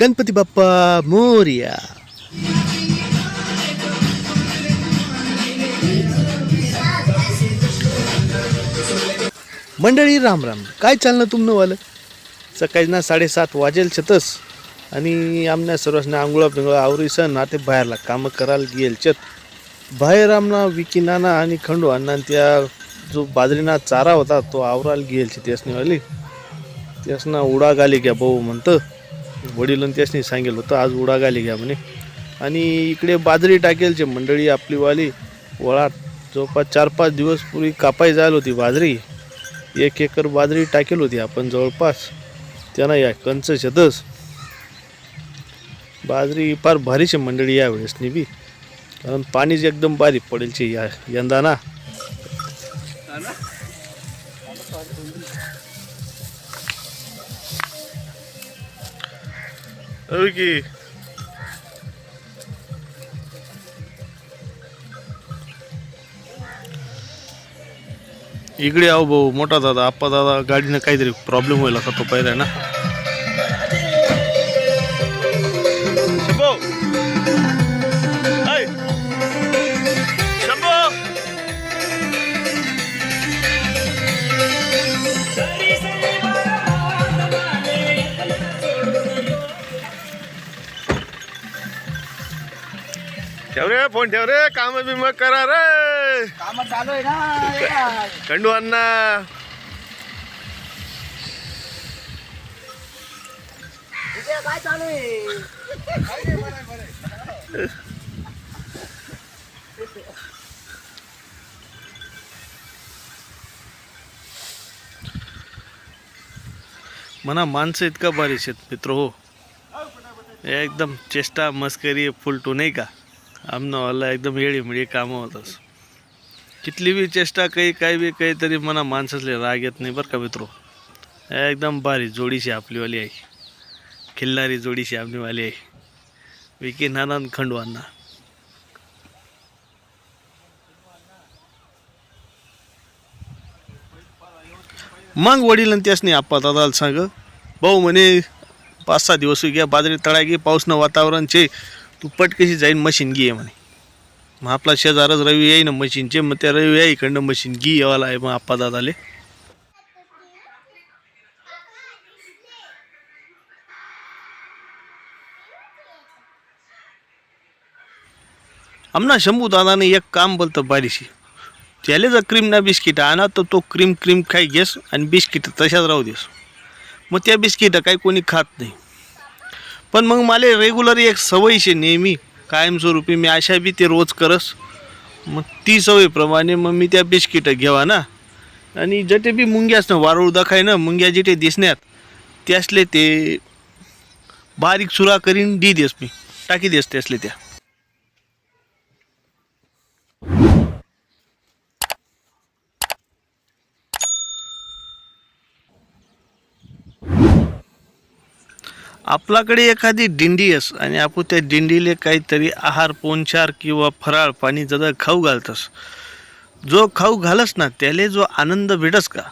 गणपती बाप्पा मोर्या. मंडळी राम राम. काय चाललं तुमनं वालं? सकाळी ना साडेसात वाजेल छतस आणि आमना सर्वांना आंघोळा पिंगळा आवरीसन ना ते बाहेरला कामं करायला गेल चत बाहेर आमना विकी नाना आणि खंडू अण्णा आणि त्या जो बाजरीना चारा होता तो आवरायला गेल त्यासनी वाली. त्यासना उडा गाली घ्या भाऊ म्हणतं. वडिलांनी त्यासनी सांगेल होतं आज उडागाली घ्या म्हणे. आणि इकडे बाजरी टाकेलचे मंडळी आपलीवाली वळात जवळपास चार पाच दिवस पूर्वी कापाई जायला होती बाजरी. एक एकर बाजरी टाकेल होती आपण जवळपास. त्यांना या कंच शेतस. बाजरी फार भारीच आहे मंडळी यावेळेस बी कारण पाणीच एकदम बारीक पडेलचे या यंदा ना? अरे की इकडे आहो भाऊ मोठा दादा आप्पा दादा गाडीनं काहीतरी प्रॉब्लेम होईल असा तो पहिला ना रे फोन ठेव रे काम बिम करा रे. काम चालू आहे ना येडा. खंडू अण्णा. इथे काय चालू आहे म्हणा माणसं इतका बारीश आहेत मित्र हो एकदम चेष्टा मस्करी फुलटू नाही का? आमनावाला एकदम येळी मिळी कामं होतच कितली बी चेष्टा काही काही बी काहीतरी मना माणसाचले राग येत नाही बरं का मित्रो. एकदम भारी जोडीशी आपलीवाली आहे. खिल्लारी जोडीशी आपलीवाली आहे. विकी नाना खंडवांना. मग वडील त्यासनी आप्पा दादाला सांग भाऊ म्हणे पाच सहा दिवस हो घ्या बाजरी तळा घे पाऊसनं वातावरण चे तू पटकशी जाईन मशीन घे म्हणे. मग आपला शेजारच रवी येई ना मशीनचे मग त्या रवी आहे इकडनं मशीन घी यावाला आहे मग आप्पा दादाले. आमना शंभू दादाने एक काम बोलतं बारीशी. त्याले जर क्रीम ना बिस्किट आणा तर तो क्रीम क्रीम खाई घेस आणि बिस्किट तशाच राहू देस. मग त्या बिस्किट काही कोणी खात नाही. पण मग मला रेग्युलर एक सवय शे नेहमी. कायमस्वरूपी मी अशा बी ते रोज करस. मग ती सवयीप्रमाणे मग मी त्या बिस्किटं घेवा ना. आणि जटे बी मुंग्यास ना वारूळ दाखाय ना मुंग्या जिथे दिसण्यात त्यासले ते बारीक सुरा करीन डी देस मी. टाकी देस त्यासले त्या. आपल्याकडे एखादी दिंडी अस आणि आपण त्या दिंडीले काहीतरी आहार पोंचार किंवा फराळ पाणी जदा खाऊ घालतस. जो खाऊ घालस ना त्याले जो आनंद भेटस का?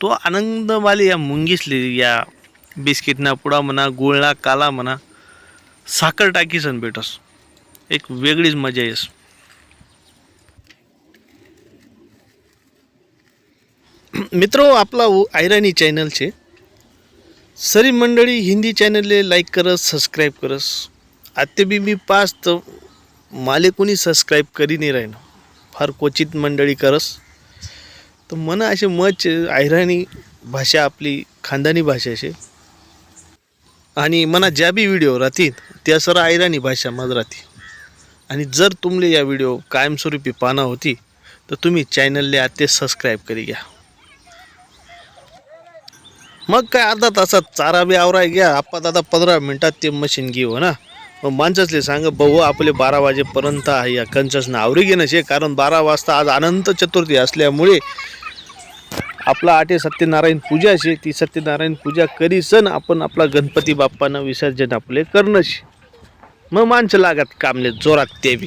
तो आनंद मला या मुंगीसले या बिस्किटना पुडा म्हणा गुळणा काला म्हणा साखर टाकीसन भेटस. एक वेगळीच मजा येस. मित्र आपला आयराणी चॅनल सरी मंडळी हिंदी चॅनलले लाईक करस सबस्क्राईब करस आते बी मी पास तर माले कोणी सबस्क्राईब करी नाही राहिनं फार क्वचित मंडळी करस. तर मना असे मच आयराणी भाषा आपली खानदानी भाषा असे आणि मना ज्या बी व्हिडिओ राहतील त्या सर आयराणी भाषा मज राहते आणि जर तुमले या व्हिडिओ कायमस्वरूपी पाना होती तर तुम्ही चॅनलले आते सबस्क्राईब करी घ्या. मग काय अर्धा तासात चारा बी आवराय घ्या. आप्पा दादा पंधरा मिनटात ते मशीन घेऊ ना? मग माणसाचले सांग भाऊ आपले बारा वाजेपर्यंत आहे या कंचसनं आवरी घेणं शे. कारण बारा वाजता आज अनंत चतुर्थी असल्यामुळे आपला आटे सत्यनारायण पूजा शे. ती सत्यनारायण पूजा करीसन आपण आपला गणपती बाप्पानं विसर्जन आपले करणं शे. मग माणसं लागत कामले जोरात ते बी.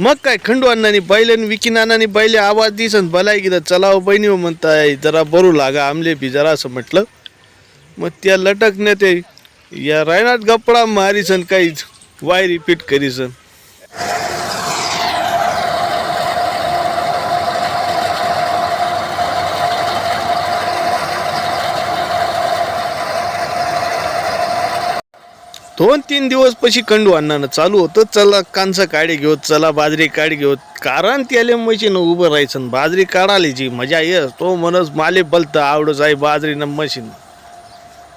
मग काय खंडू अण्णानी बैल आणि विकी नानानी बैले आवाज दिसन भलाय की चला बहिणी हो म्हणताय जरा बरू लागा आमले बी जरा असं म्हटलं. मग त्या लटकण्या ते या रायनात गप्पा मारीसन काहीच वाय रिपीट करीसन. दोन तीन दिवस पशी कंडू अण्णानं चालू होतं. चला कांचं काडी घेऊ चला बाजरी काडी घेऊ कारण त्याले मशीन उभं राहायचं बाजरी काढाली जी मजा येस तो म्हणस माले बलत आवडच आहे बाजरीनं मशीन.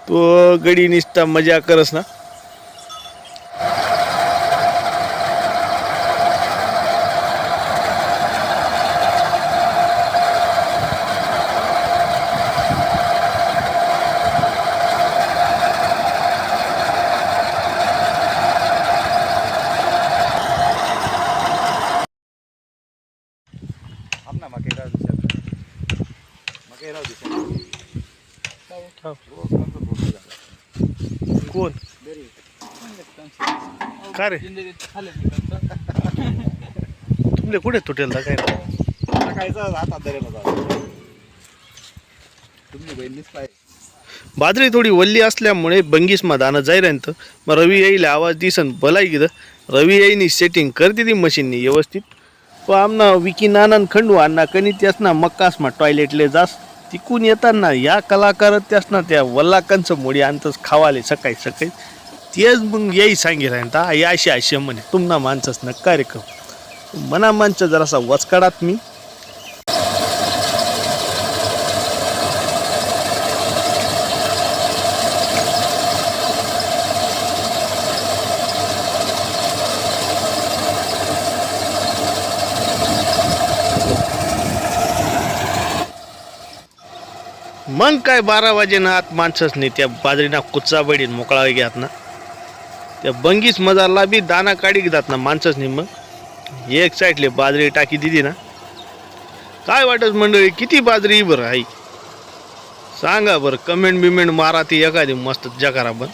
तो गडी निसता मजा करस ना. ना मकेराव दिसत मकेराव दिसत कोण? का रे? तुमले कुठे तुटेल काय? बाजरी थोडी वल्ली असल्यामुळे बंगीस दाना जाईरांत मग रवी येईल आवाज दिसन भलाई किती रवी येईनी सेटिंग करते ती मशीननी व्यवस्थित. तो आमना विकी नानान खंडू अण्णा कणी त्यास ना मक्कास टॉयलेटले जास. तिकून येताना या कलाकार त्यासना त्या वल्लाकांचं मोडी आणतच खावाले सकाळी सकाळी. तेच मग येई सांगी राहता आई अशी अशी म्हणे तुमना माणसंच न कार्यक्रम. मना माणसं जरासा वचकाडात मी. मग काय बारा वाजे ना आत माणसंच नाही. त्या बाजरीना कुच्चा बडीन मोकळा घ्यात ना. त्या बंगीस मजारला बी दाना काढी घेतात ना माणसंच नाही मग. एक साईडले बाजरी टाकी दिली ना. काय वाटत मंडळी किती बाजरी बरं आई सांगा बरं कमेंट बिमेंट मारा ती एखादी मस्त जकारा पण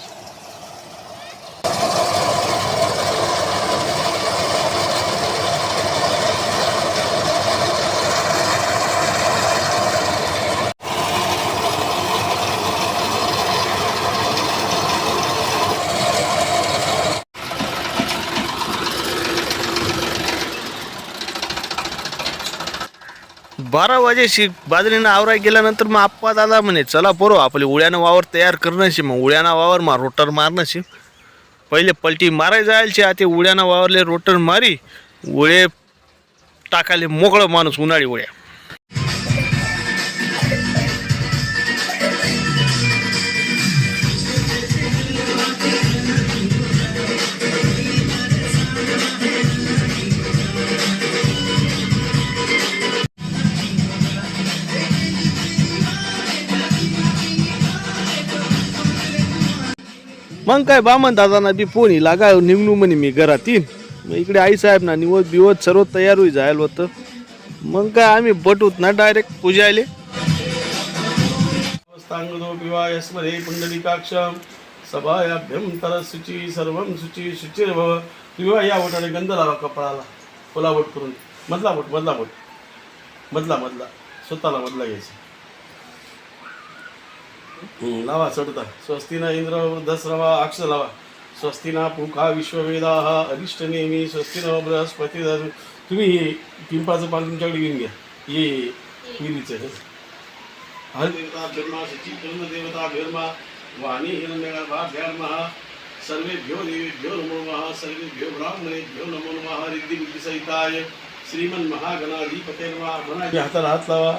बारा वाजेशी बाजरीनं आवराय गेल्यानंतर मग आप्पा दादा म्हणे चला पोरो आपले उड्यानं वावर तयार करणं शे मग उड्यानं वावर मा रोटर मारणं शे पहिले पलटी माराय जायचे आता उड्यानं वावरले रोटर मारी उळे टाकाले मोकळं माणूस उन्हाळी उड्या मग काय बामन दादांना बी फोन येईल लागा निघणू म्हणे मी घरात येईन मग इकडे आई साहेब ना निवत बिवत सर्व तयार होई जायला होतं. मग काय आम्ही बटूत ना डायरेक्ट पूजायले. अवस्थांगदो विवाहस्मरे पुंडलिकाक्षम सभायाभ्यंतर शुची सर्वं शुची शुचिर्भव। विवाह या बोटाने गंध लावा कपाळाला. फुला बोट करून मधला बोट मधला बोट मधला मधला. स्वतःला मधला घ्यायचा. लावा चढता स्वस्ती ना इंद्र वृद्धस्रवा अक्ष लावा. स्वस्ती ना पुखा विश्ववेदा अरिष्ट नेमी स्वस्ती न बृहस्पती धर्म तुम्ही हे पिंपाचं पान तुमच्याकडे घेऊन घ्या. ये विहिरीचं हे? हरदेवता ब्रह्मा सची पूर्ण देवता ब्रह्मा. वाणी हिरण्यगर्भा भ्यार्मः सर्वेभ्यो देवेभ्यो नमो नमः. सर्वेभ्यो ब्राह्मणेभ्यो नमो नमः. रिद्धी बुद्धी सहिताय श्रीमन महागणाधिपते नमः हाताला हात लावा.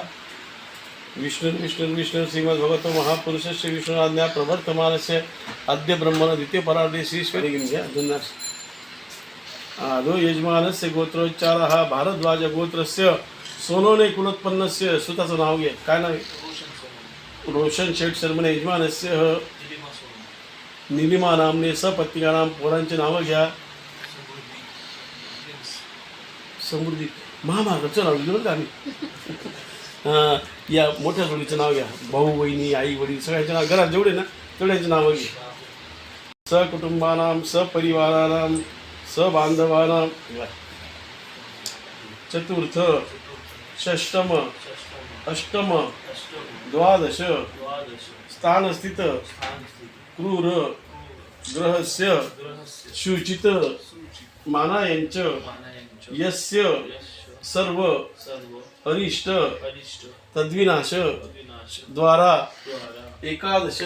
विष्णु विष्णु विष्णु श्रीमद्भगवत महापुरुषस्य विष्णुराज्ञा प्रवर्तमानस्य अद्य ब्रह्मण द्वितीय परार्धे श्रीश्वरी धन्यास आदो यजमानस्य गोत्रोच्चारः भारद्वाज गोत्रस्य सोनोने कुलोत्पन्नस्य सुताचं नाव घे। काय नाव रोशन शेठ शर्मने यजमानस्य निलिमा नामने सपत्निकानाम पोरांचे नावं घ्या। समृद्धी। महामार्गाचं नाव घेऊन का आम्ही. या मोठ्या जोडीचं नाव घ्या. भाऊ बहिणी आई वडील सगळ्यांचे नाव घरात जेवढे ना तेवढ्यांचे नावं घ्या. सकुटुंबानाम सपरिवारानाम सबांधवानाम चतुर्थ षष्टम अष्टम द्वादश स्थानस्थित क्रूर ग्रहस्य शुचित मानायंच यस्य सर्व अरिष्ट तद्विनाश द्वारा एकादश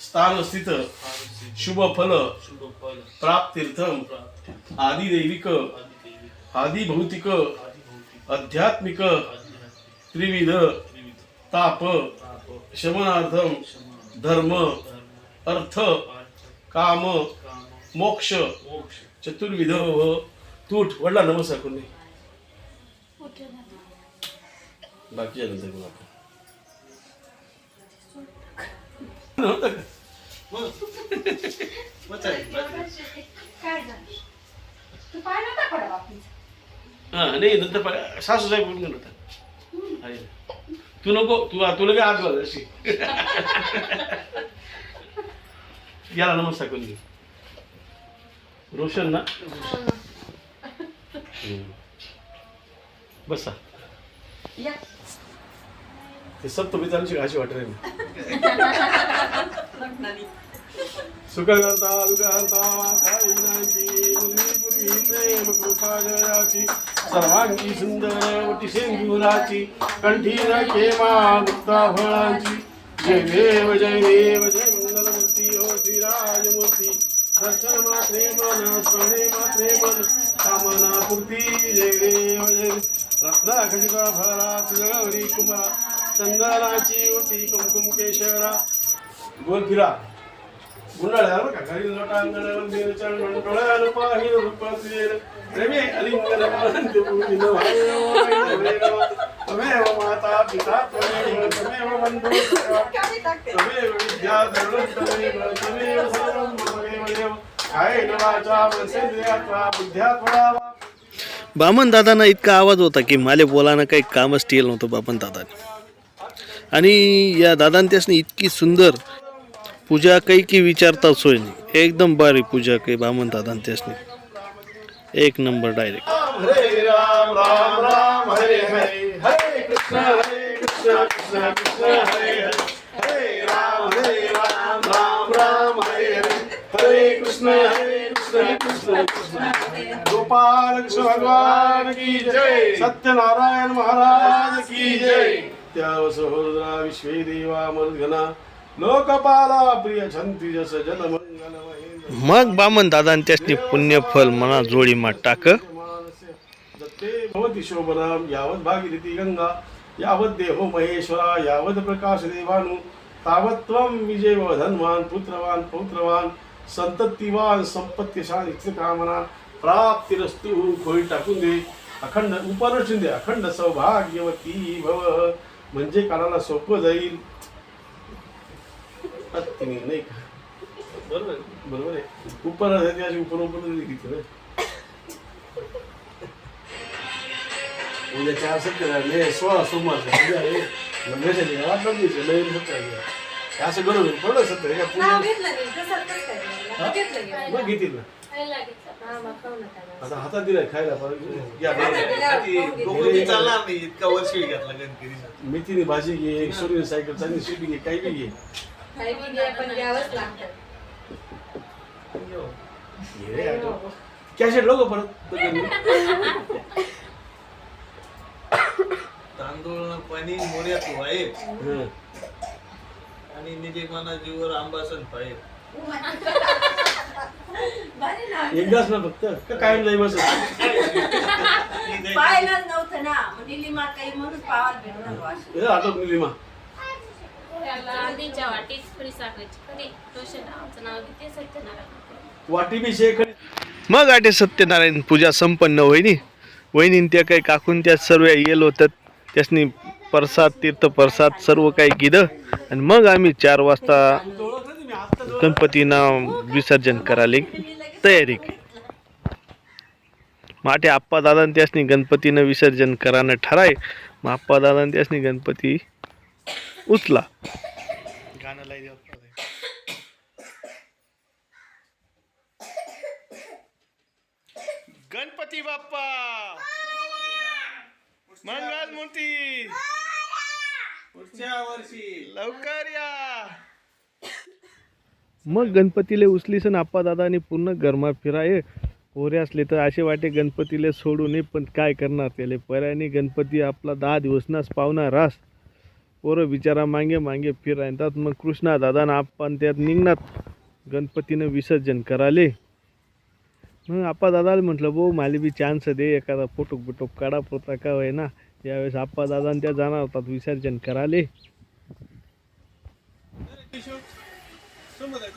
स्थानस्थित शुभफल प्राप्तीर्थम आदिदैविक आदिभौतिक आध्यात्मिक त्रिविध ताप शमनार्थम धर्म अर्थ काम मोक्ष चतुर्विध तूट वडला नमस्कार कोणी बाकी झालं बापीचं हा नाही नंतर सासू साहेब बोलून होता. तू नको तू तुला काय आत घाल अशी. याला नमस्कार करून रोशन ना. बसा. या. ते सप्तपितांची घाशी वाटत नाही सुख करता दुःख करता काळीनाची पूर्वी प्रेम कृपा जयाची सर्वांगी सुंदर वटी शेंदुराची कंठी खेमा मुक्ता फळांची. जय देव जय देव जय मंगलमूर्ती हो श्रीराजमूर्ती. दर्शन मात्रे मन स्मरणे मात्रे मन. कामना पूर्ती जय देव जय रत्ना खजिता तुझगौरी कुमारा चंदनाची ओटी कुमकुम केशरा गोल फिरा. गुंडाळ्या घरी लोटांगण चरण प्रेमे अलिंगन आनंद पूजिन तमेव माता पिता त्वमेव तमेव बंधू तमेव विद्या धरणं तमेव तमेव सर्वं तमेव देव. कायेन वा बामन दादांना इतका आवाज होता की माले बोलाना काही कामच टेल नव्हतं बामन दादाने आणि या दादान त्यासनी इतकी सुंदर पूजा काही की विचारता सोय नाही एकदम बारी पूजा काही बामन दादान त्यासनी एक नंबर डायरेक्ट हरे राम राम राम हरे हरे हरे कृष्ण हरे कृष्ण गोपाल कृष्ण भगवान की जय। सत्यनारायण महाराज की जय। त्या सहोदरा विश्वे देवा मर्गना लोकपाला प्रिय छंती जस जन मंगल मग बामन दादा त्यासनी पुण्यफल मना जोडी मा टाक. भवती शोभनाम यावत भागीरथी गंगा यावत देहो महेश्वरा यावत प्रकाश देवानु। तावत त्वम विजय धनवान पुत्रवान पौत्रवान। संततीवान संपत्तीशान इच्छित कामना प्राप्तिरस्तु खोळी टाकून दे अखंड उपारचून दे अखंड सौभाग्यवती भव म्हणजे कानाला सोपं जाईल. पत्नी नाही का? बरोबर आहे, बरोबर आहे. उपर अशी उपर उपर घेतलं ना उद्या चार सत्य सोळा सोमवार उद्या आहे लग्नाच्या नवीन असं बरोबर पडलं नाव पूर्ण घेतलं नाही प्रसाद कसं हा? काय घेतलं गेलं. मग घेतील ना खायला घेतलं. हा, मग खाऊ नका ना. आता हातात दिलाय खायला परत या दिल्यावर खाऊ डोकं घेतलं. बी चालणार नाही इतका वर्ष घेतला गणपतीचा मेथीने भाजी घे सूर्य सायकल चांगली शिपी घे काही बी घे काही बी घ्या, पण घ्यावंच लागतं. घे रे आटो. कॅशेट लोक परत तांदूळ पाणी मोर्या तू आहे हं. आणि निजे मना जीवर आंबासन भारी ना. एकदाच ना फक्त. का कायम नाही बसत? पाहिलंच नव्हतं ना. मग निलिमा काही म्हणून पावायला. हे निलिमा आधीच्या साखरेची रोशन नाव घेते सत्यनारायण वाटी बी शेख मग आटे सत्यनारायण पूजा संपन्न वहिनी वहिनी त्या काही काकून त्या सर्व येल होतात त्यासनी प्रसाद तीर्थ प्रसाद सर्व काही गिद आणि मग आम्ही चार वाजता गणपतींना विसर्जन करायला तयारी केली. माटे आप्पा दादा त्यासनी गणपतीनं विसर्जन करायला ठराय. मग आप्पा दादा त्यासनी गणपती उचला. गणपती बाप्पा! मंगल मूर्ती! पुढच्या वर्षी. लवकर या. मग गणपतीले उचलीसन आप्पा दादानी पूर्ण गरमा फिराये. पोरे असले तर असे वाटे गणपतीले सोडू नये पण काय करणार त्याले? पर्यायने गणपती आपला दहा दिवसनाच पावणार रास पोरं बिचारा मागे मागे फिरायतात मग कृष्णा दादा ना आपण त्यात निघणार गणपतीनं विसर्जन कराले. मग आप्पा दादाला म्हटलं भाऊ मला बी चान्स दे एखादा फोटो बिटो काढा पोता का होय ना त्यावेळेस आप्पा दादा त्या जाणार होतात विसर्जन कराले सोबत आहे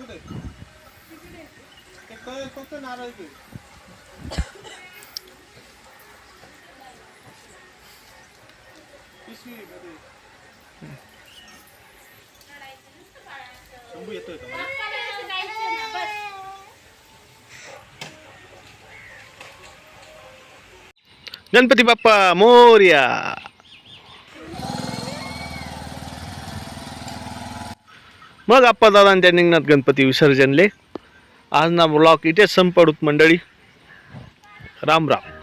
गणपती बाप्पा मोर्या. मग आप्पा दादा त्या निघणार गणपती विसर्जनले. आज ना ब्लॉक इथेच संपडूत मंडळी. राम राम.